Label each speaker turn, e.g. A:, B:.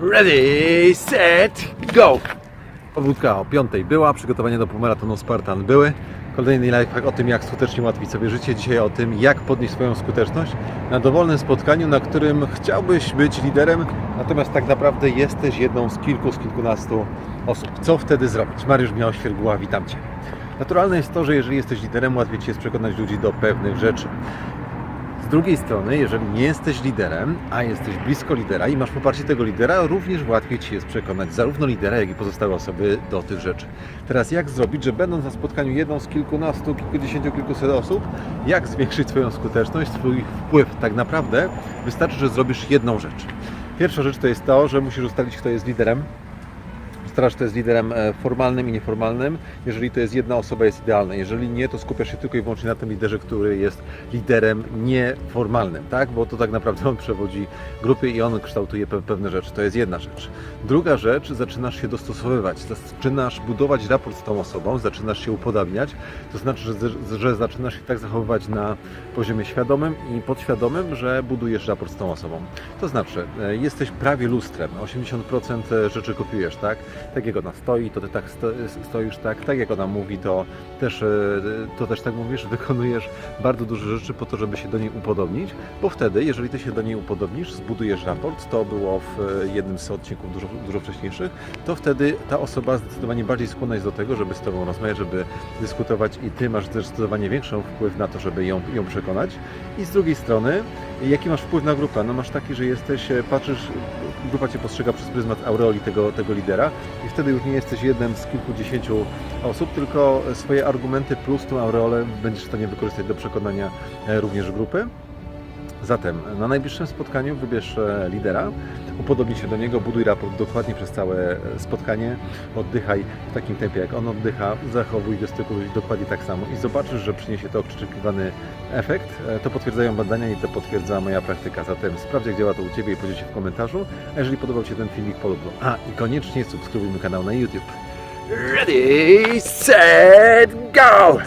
A: Ready, set, go! Pobudka o 5 była, przygotowania do półmaratonu Spartan były. Kolejny lifehack o tym, jak skutecznie ułatwić sobie życie. Dzisiaj o tym, jak podnieść swoją skuteczność na dowolnym spotkaniu, na którym chciałbyś być liderem, natomiast tak naprawdę jesteś jedną z kilku, z kilkunastu osób. Co wtedy zrobić? Mariusz Miał Świerguła, witam Cię. Naturalne jest to, że jeżeli jesteś liderem, łatwiej Ci jest przekonać ludzi do pewnych rzeczy. Drugiej strony, jeżeli nie jesteś liderem, a jesteś blisko lidera i masz poparcie tego lidera, również łatwiej Ci jest przekonać zarówno lidera, jak i pozostałe osoby do tych rzeczy. Teraz jak zrobić, że będąc na spotkaniu jedną z kilkunastu, kilkudziesięciu, kilkuset osób, jak zwiększyć Twoją skuteczność, Twój wpływ tak naprawdę wystarczy, że zrobisz jedną rzecz. Pierwsza rzecz to jest to, że musisz ustalić, kto jest liderem, Starasz to jest liderem e, formalnym i nieformalnym. Jeżeli to jest jedna osoba, jest idealne. Jeżeli nie, to skupiasz się tylko i wyłącznie na tym liderze, który jest liderem nieformalnym, tak? Bo to tak naprawdę on przewodzi grupy i on kształtuje pe- pewne rzeczy. To jest jedna rzecz. Druga rzecz, zaczynasz się dostosowywać, zaczynasz budować raport z tą osobą, zaczynasz się upodabniać, to znaczy, że, że zaczynasz się tak zachowywać na poziomie świadomym i podświadomym, że budujesz raport z tą osobą. To znaczy, e, jesteś prawie lustrem, 80% rzeczy kopiujesz, tak? Tak jak ona stoi, to ty tak sto, stoisz, tak? Tak jak ona mówi, to też, e, to też tak mówisz, wykonujesz bardzo dużo rzeczy po to, żeby się do niej upodobnić, bo wtedy, jeżeli ty się do niej upodobnisz, zbudujesz raport, to było w e, jednym z odcinków dużo, dużo wcześniejszych, to wtedy ta osoba zdecydowanie bardziej skłonna jest do tego, żeby z tobą rozmawiać, żeby dyskutować i ty masz zdecydowanie większą wpływ na to, żeby ją, ją przekonać. I z drugiej strony, jaki masz wpływ na grupę? No masz taki, że jesteś, e, patrzysz, grupa cię postrzega przez pryzmat aureoli tego, tego lidera i wtedy już nie jesteś jednym z kilkudziesięciu osób, tylko swoje argumenty plus tą aureolę będziesz w stanie wykorzystać do przekonania e, również grupy. Zatem na najbliższym spotkaniu wybierz e, lidera, upodobnij się do niego, buduj raport dokładnie przez całe e, spotkanie, oddychaj w takim tempie jak on oddycha, zachowuj gestykuluj dokładnie tak samo i zobaczysz, że przyniesie to oczekiwany efekt. E, To potwierdzają badania i to potwierdza moja praktyka. Zatem sprawdź jak działa to u Ciebie i podziel się w komentarzu. A jeżeli podobał się ten filmik, polub go. A i koniecznie subskrybuj mój kanał na YouTube. Ready, set, go!